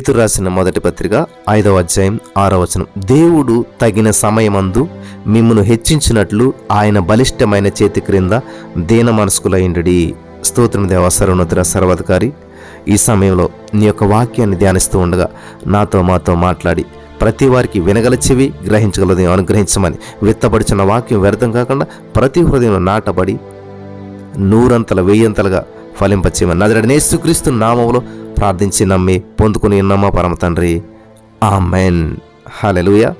పేతురు రాసిన మొదటి పత్రిక ఐదవ అధ్యాయం ఆరో వచనం. దేవుడు తగిన సమయమందు మిమ్మను హెచ్చించినట్లు ఆయన బలిష్టమైన చేతి క్రింద దీన మనస్కులైండి స్తోత్రం దేవ సర్వనతుర సర్వాధికారి ఈ సమయంలో నీ యొక్క వాక్యాన్ని ధ్యానిస్తూ ఉండగా నాతో మాతో మాట్లాడి ప్రతి వారికి వినగల చెవి గ్రహించగలది అనుగ్రహించమని విత్తబడిచిన వాక్యం వ్యర్థం కాకుండా ప్రతి హృదయంలో నాటబడి నూరంతల వెయ్యంతలుగా ఫలింపచేయమని. నదరడనే యేసుక్రీస్తు నామంలో ప్రార్థించి నమ్మి పొందుకుని ఉన్నామా పరమ తండ్రి? ఆ ఆమెన్. హలెలుయ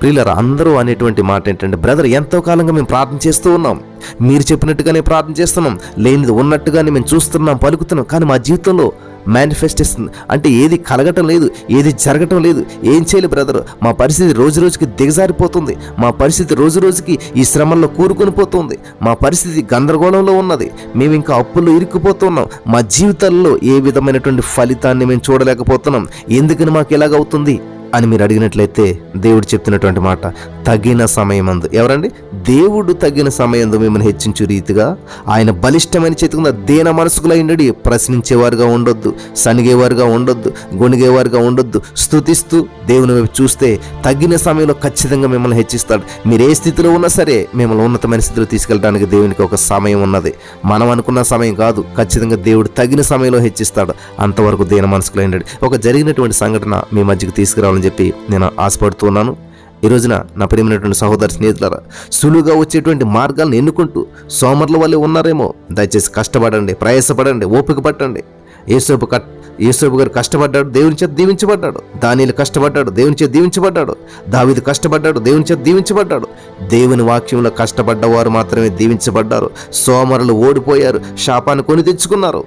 ప్రియులరు అందరూ అనేటువంటి మాట ఏంటంటే బ్రదర్ ఎంతో కాలంగా మేము ప్రార్థన చేస్తూ ఉన్నాం. మీరు చెప్పినట్టుగానే ప్రార్థన చేస్తున్నాం. లేనిది ఉన్నట్టుగానే మేము చూస్తున్నాం పలుకుతున్నాం. కానీ మా జీవితంలో మేనిఫెస్టేషన్ అంటే ఏది కలగటం లేదు ఏది జరగటం లేదు. ఏం చేయాలి బ్రదర్ మా పరిస్థితి రోజు రోజుకి దిగజారిపోతుంది. మా పరిస్థితి రోజు రోజుకి ఈ శ్రమంలో కూరుకుని పోతుంది. మా పరిస్థితి గందరగోళంలో ఉన్నది. మేము ఇంకా అప్పుల్లో ఇరుక్కుపోతున్నాం. మా జీవితాల్లో ఏ విధమైనటువంటి ఫలితాన్ని మేము చూడలేకపోతున్నాం. ఎందుకని మాకు ఎలాగవుతుంది అని మీరు అడిగినట్లయితే దేవుడు చెప్తున్నటువంటి మాట తగిన సమయమందు. ఎవరండి? దేవుడు తగిన సమయందు మిమ్మల్ని హెచ్చించు రీతిగా ఆయన బలిష్టమైన చేతుకున్న దేన మనసుకులైండడి ప్రశ్నించేవారుగా ఉండొద్దు సనిగేవారుగా ఉండొద్దు గొణిగేవారుగా ఉండొద్దు స్తుతిస్తూ దేవుని వైపు చూస్తే తగిన సమయంలో ఖచ్చితంగా మిమ్మల్ని హెచ్చిస్తాడు. మీరు ఏ స్థితిలో ఉన్నా సరే మిమ్మల్ని ఉన్నతమైన స్థితిలో తీసుకెళ్ళడానికి దేవునికి ఒక సమయం ఉన్నది. మనం అనుకున్న సమయం కాదు ఖచ్చితంగా దేవుడు తగిన సమయంలో హెచ్చిస్తాడు. అంతవరకు దేన మనసుకులైండడి ఒక జరిగినటువంటి సంఘటన మీ మధ్యకి తీసుకురావాలని చెప్పి నేను ఆశపడుతున్నాను ఈ రోజున నా ప్రేమైనటువంటి సహోదర స్నేహితులారా సులువుగా వచ్చేటువంటి మార్గాలను ఎన్నుకుంటూ సోమర్ల వల్లే ఉన్నారేమో దయచేసి కష్టపడండి ప్రయాసపడండి ఓపిక పట్టండి. ఏసోపు కట్ ఏసోపు గారు కష్టపడ్డాడు దేవుని చేత దీవించబడ్డాడు. దానిలు కష్టపడ్డాడు దేవుని చేత దీవించబడ్డాడు. దావిది కష్టపడ్డాడు దేవుని చేత దీవించబడ్డాడు. దేవుని వాక్యంలో కష్టపడ్డవారు మాత్రమే దీవించబడ్డారు. సోమరులు ఓడిపోయారు శాపాన్ని కొని తెచ్చుకున్నారు.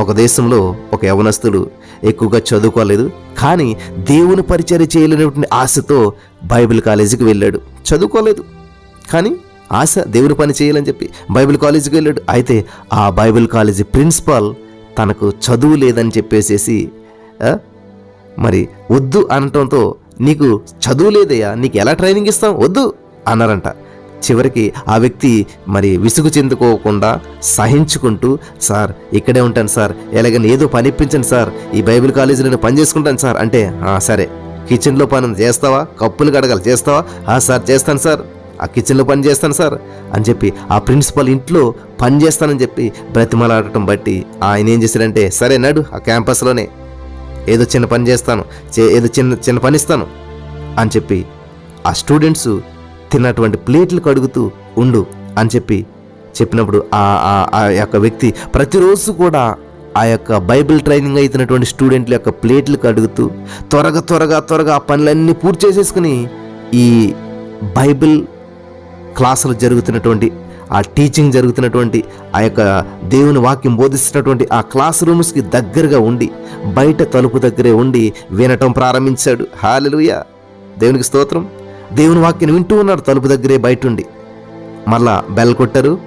ఒక దేశంలో ఒక యవనస్తుడు ఎక్కువగా చదువుకోలేదు కానీ దేవుని పరిచయం చేయలేనటువంటి ఆశతో బైబిల్ కాలేజీకి వెళ్ళాడు. చదువుకోలేదు కానీ ఆశ దేవుని పని చేయాలని చెప్పి బైబిల్ కాలేజీకి వెళ్ళాడు. అయితే ఆ బైబిల్ కాలేజీ ప్రిన్సిపాల్ తనకు చదువు లేదని చెప్పేసేసి మరి వద్దు అనటంతో నీకు చదువు లేదయ్యా నీకు ఎలా ట్రైనింగ్ ఇస్తాం? వద్దు అన్నారంట. చివరికి ఆ వ్యక్తి మరి విసుగు చెందుకోకుండా సహించుకుంటూ సార్ ఇక్కడే ఉంటాను సార్. ఎలాగని ఏదో పని ఇప్పించండి సార్. ఈ బైబిల్ కాలేజీలో నేను పని చేసుకుంటాను సార్. అంటే సరే. కిచెన్లో పని చేస్తావా? కప్పులు కడగాలి. చేస్తావా? "ఆ, సార్ చేస్తాను సార్. ఆ కిచెన్లో పని చేస్తాను సార్. అని చెప్పి ఆ ప్రిన్సిపల్ ఇంట్లో పని చేస్తానని చెప్పి బ్రతిమలాడటం బట్టి ఆయన ఏం చేశాడంటే సరే నడు ఆ క్యాంపస్లోనే. ఏదో చిన్న పని చేస్తాను. చే- ఏదో చిన్న చిన్న పని ఇస్తాను. అని చెప్పి ఆ స్టూడెంట్స్ తిన్నటువంటి ప్లేట్లు కడుగుతూ ఉండు అని చెప్పి చెప్పినప్పుడు ఆ ఆ- ఆ యొక్క వ్యక్తి ప్రతిరోజు కూడా ఆ యొక్క బైబిల్ ట్రైనింగ్ అవుతున్నటువంటి స్టూడెంట్ల యొక్క ప్లేట్లు కడుగుతూ త్వరగా త్వరగా త్వరగా ఆ పనులన్నీ పూర్తి చేసేసుకుని ఈ బైబిల్ క్లాసులు జరుగుతున్నటువంటి ఆ టీచింగ్ జరుగుతున్నటువంటి ఆ యొక్క దేవుని వాక్యం బోధిస్తున్నటువంటి ఆ క్లాస్ రూమ్స్కి దగ్గరగా ఉండి బయట తలుపు దగ్గరే ఉండి వినటం ప్రారంభించాడు. హాలెలుయ! దేవునికి స్తోత్రం. దేవుని వాక్యం వింటూ ఉన్నాడు తలుపు దగ్గరే బయటండి. మళ్ళా బెల్ కొట్టారు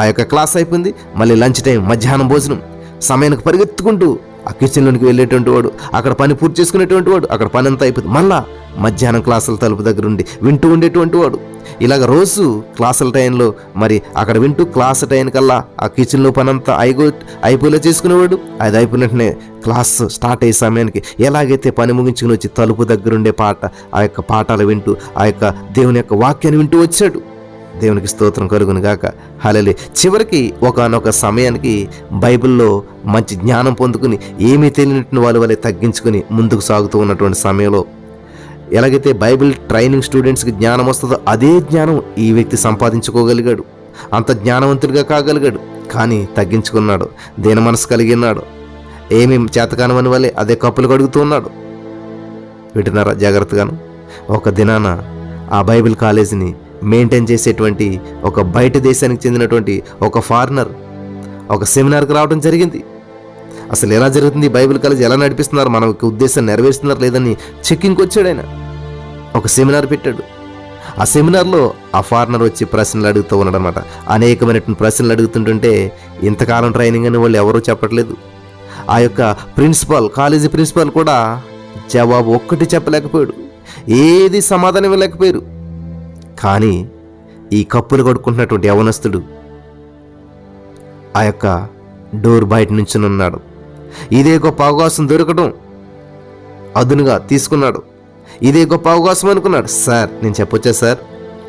ఆ యొక్క క్లాస్ అయిపోయింది మళ్ళీ లంచ్ టైం మధ్యాహ్నం భోజనం. సమయానికి పరిగెత్తుకుంటూ ఆ కిచెన్లోనికి వెళ్ళేటువంటి వాడు అక్కడ పని పూర్తి చేసుకునేటువంటి వాడు అక్కడ పని అంతా అయిపోతుంది. మళ్ళా మధ్యాహ్నం క్లాసుల తలుపు దగ్గర ఉండి వింటూ ఉండేటువంటి వాడు. ఇలాగ రోజు క్లాసుల టైంలో మరి అక్కడ వింటూ క్లాస్ టైం కల్లా ఆ కిచెన్లో పని అంతా అయిగో అయిపోయేలా చేసుకునేవాడు. అది అయిపోయినట్టునే క్లాస్ స్టార్ట్ అయ్యే సమయానికి ఎలాగైతే పని ముగించుకుని వచ్చి తలుపు దగ్గర ఉండే పాట ఆ యొక్క పాఠాలు వింటూ ఆ యొక్క దేవుని యొక్క వాక్యాన్ని వింటూ వచ్చాడు. దేవునికి స్తోత్రం కలుగును గాక హలలే చివరికి ఒకనొక సమయానికి బైబిల్లో మంచి జ్ఞానం పొందుకుని ఏమీ తెలియనటువంటి వాళ్ళ వల్లే తగ్గించుకుని ముందుకు సాగుతూ ఉన్నటువంటి సమయంలో ఎలాగైతే బైబిల్ ట్రైనింగ్ స్టూడెంట్స్కి జ్ఞానం వస్తుందో అదే జ్ఞానం ఈ వ్యక్తి సంపాదించుకోగలిగాడు. అంత జ్ఞానవంతుడిగా కాగలిగాడు. కానీ తగ్గించుకున్నాడు. దేని మనసు కలిగి ఉన్నాడు. ఏమి చేతకానమని వల్లే అదే కప్పులు కడుగుతూ ఉన్నాడు. వింటున్నారా? జాగ్రత్తగాను. ఒక దినాన ఆ బైబిల్ కాలేజీని మెయింటైన్ చేసేటువంటి ఒక బయట దేశానికి చెందినటువంటి ఒక ఫారినర్ ఒక సెమినార్కి రావడం జరిగింది. అసలు ఎలా జరుగుతుంది? బైబిల్ కాలేజ్ ఎలా నడిపిస్తున్నారు? మన ఉద్దేశం నెరవేరుస్తున్నారు లేదని చెక్కింగ్కి వచ్చాడు ఆయన. ఒక సెమినార్ పెట్టాడు. ఆ సెమినార్లో ఆ ఫారినర్ వచ్చి ప్రశ్నలు అడుగుతూ ఉన్నాడనమాట అనేకమైనటువంటి ప్రశ్నలు అడుగుతుంటుంటే ఇంతకాలం ట్రైనింగ్ అని వాళ్ళు ఎవరూ చెప్పట్లేదు. ఆ యొక్క ప్రిన్సిపాల్ కాలేజీ ప్రిన్సిపాల్ కూడా జవాబు ఒక్కటి చెప్పలేకపోయాడు. ఏది సమాధానం ఇవ్వలేకపోయారు. కానీ ఈ కప్పులు కొడుకుంటున్నటువంటి యవనస్తుడు ఆ యొక్క డోర్ బయట నుంచునున్నాడు. ఉన్నాడు ఇదే గొప్ప అవకాశం దొరకడం అదునుగా తీసుకున్నాడు. ఇదే గొప్ప అవకాశం అనుకున్నాడు. సార్ నేను చెప్పొచ్చా సార్?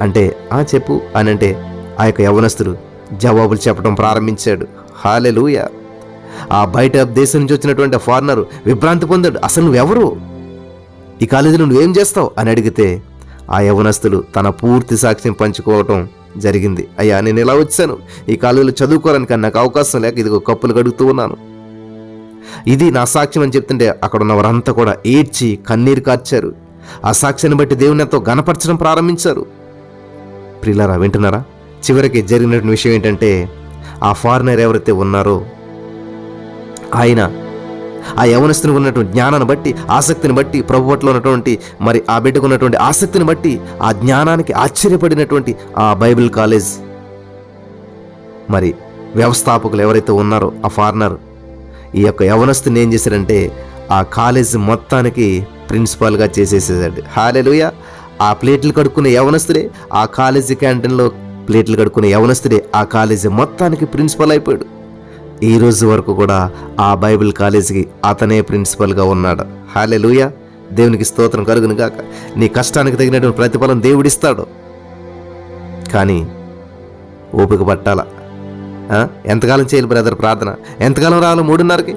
అంటే ఆ చెప్పు. అని అంటే ఆ యొక్క యవనస్తుడు జవాబులు చెప్పడం ప్రారంభించాడు. హాలెలూయ! ఆ బయట దేశం నుంచి వచ్చినటువంటి ఫారినర్ విభ్రాంతి పొందాడు. అసలు నువ్వెవరు? ఈ కాలేజీలో నువ్వేం చేస్తావు? అని అడిగితే ఆ యవనస్తులు తన పూర్తి సాక్ష్యం పంచుకోవటం జరిగింది. అయ్యా నేను ఇలా వచ్చాను. ఈ కాలేజీలో చదువుకోవడానికి నాకు అవకాశం లేక ఇదిగో కప్పులు గడుగుతూ ఉన్నాను. ఇది నా సాక్ష్యం అని చెప్తుంటే అక్కడ ఉన్న వారంతా కూడా ఏడ్చి కన్నీరు కార్చారు. ఆ సాక్ష్యాన్ని బట్టి దేవుని ఎంతో గణపరచడం ప్రారంభించారు. ప్రిలారా వింటున్నారా? చివరికి జరిగినటువంటి విషయం ఏంటంటే ఆ ఫారినర్ ఎవరైతే ఉన్నారో ఆయన ఆ యవనస్తునికి ఉన్నటువంటి జ్ఞానాన్ని బట్టి ఆసక్తిని బట్టి ప్రభు పట్ల ఉన్నటువంటి మరి ఆ బిడ్డకు ఉన్నటువంటి ఆసక్తిని బట్టి ఆ జ్ఞానానికి ఆశ్చర్యపడినటువంటి ఆ బైబిల్ కాలేజ్. మరి వ్యవస్థాపకులు ఎవరైతే ఉన్నారో ఆ ఫారినర్ ఈ యొక్క యవనస్తుని ఏం చేశారంటే ఆ కాలేజ్ మొత్తానికి ప్రిన్సిపాల్గా చేసేసేసాడు. హాలెలుయ! ఆ ప్లేట్లు కడుక్కునే యవనస్తుడే ఆ కాలేజీ క్యాంటీన్లో ప్లేట్లు కడుక్కునే యవనస్తుడే ఆ కాలేజీ మొత్తానికి ప్రిన్సిపల్ అయిపోయాడు. ఈ రోజు వరకు కూడా ఆ బైబిల్ కాలేజీకి అతనే ప్రిన్సిపల్గా ఉన్నాడు. హాలే లూయ దేవునికి స్తోత్రం కలుగును గాక. నీ కష్టానికి తగినటువంటి ప్రతిఫలం దేవుడిస్తాడు. కానీ ఓపిక పట్టాలా? ఎంతకాలం చేయాలి బ్రదర్ ప్రార్థన? ఎంతకాలం రావాలి మూడున్నరకి?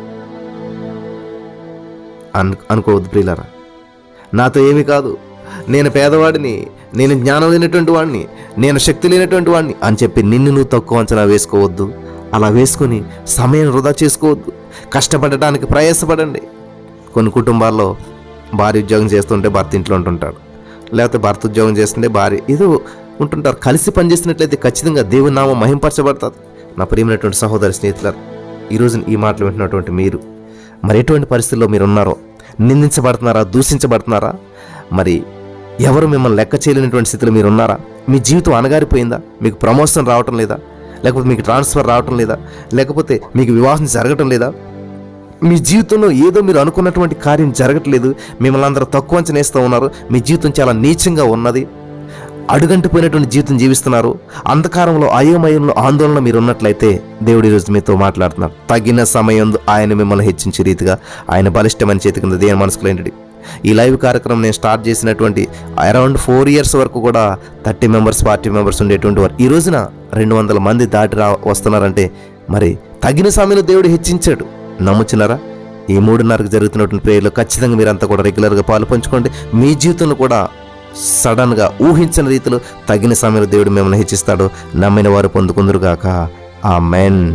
అను అనుకోవద్దు ప్రియులరా. నాతో ఏమీ కాదు. నేను పేదవాడిని నేను జ్ఞానం లేనటువంటి వాడిని నేను శక్తి లేనటువంటి వాడిని అని చెప్పి నిన్ను నువ్వు తక్కువ అంచనా వేసుకోవద్దు. అలా వేసుకొని సమయం వృధా చేసుకోవద్దు. కష్టపడటానికి ప్రయాసపడండి. కొన్ని కుటుంబాల్లో భార్య ఉద్యోగం చేస్తుంటే భర్త ఇంట్లో ఉంటుంటాడు. లేకపోతే భర్త ఉద్యోగం చేస్తుంటే భార్య ఏదో ఉంటుంటారు. కలిసి పనిచేసినట్లయితే ఖచ్చితంగా దేవుని నామం మహింపరచబడుతుంది. నా ప్రియమైనటువంటి సహోదరి స్నేహితులారు ఈరోజు ఈ మాటలు వింటున్నటువంటి మీరు మరి ఎటువంటి పరిస్థితుల్లో మీరు ఉన్నారో నిందించబడుతున్నారా దూషించబడుతున్నారా? మరి ఎవరు మిమ్మల్ని లెక్క చేయలేనటువంటి స్థితిలో మీరు ఉన్నారా మీ జీవితం అనగారిపోయిందా మీకు ప్రమోషన్ రావటం లేదా? లేకపోతే మీకు ట్రాన్స్ఫర్ రావటం లేదా? లేకపోతే మీకు వివాహం జరగటం లేదా? మీ జీవితంలో ఏదో మీరు అనుకున్నటువంటి కార్యం జరగట్లేదు. మిమ్మల్ని అందరూ తక్కువ అంచనేస్తూ ఉన్నారు. మీ జీవితం చాలా నీచంగా ఉన్నది. అడుగంటిపోయినటువంటి జీవితం జీవిస్తున్నారు. అంధకారంలో అయోమయంలో ఆందోళన మీరు ఉన్నట్లయితే దేవుడి రోజు మీతో మాట్లాడుతున్నారు. తగిన సమయం ఆయన మిమ్మల్ని హెచ్చించే రీతిగా ఆయన బలిష్టమైన చేతి కింద దేని మనసులో ఏంటి ఈ లైవ్ కార్యక్రమం నేను స్టార్ట్ చేసినటువంటి అరౌండ్ ఫోర్ ఇయర్స్ వరకు కూడా థర్టీ మెంబర్స్ ఫార్టీ మెంబర్స్ ఉండేటువంటి వారు. ఈ రోజున రెండు వందల మంది దాటి రా వస్తున్నారంటే మరి తగిన సమయంలో దేవుడు హెచ్చించాడు. నమ్ముచున్నారా? ఈ మూడున్నరకు జరుగుతున్నటువంటి ప్రేయర్లో ఖచ్చితంగా మీరంతా కూడా రెగ్యులర్గా పాలు పంచుకోండి. మీ జీవితంలో కూడా సడన్గా ఊహించిన రీతిలో తగిన సమయంలో దేవుడు మిమ్మల్ని హెచ్చిస్తాడు. నమ్మిన వారు పొందుకుందరుగాక ఆ మెన్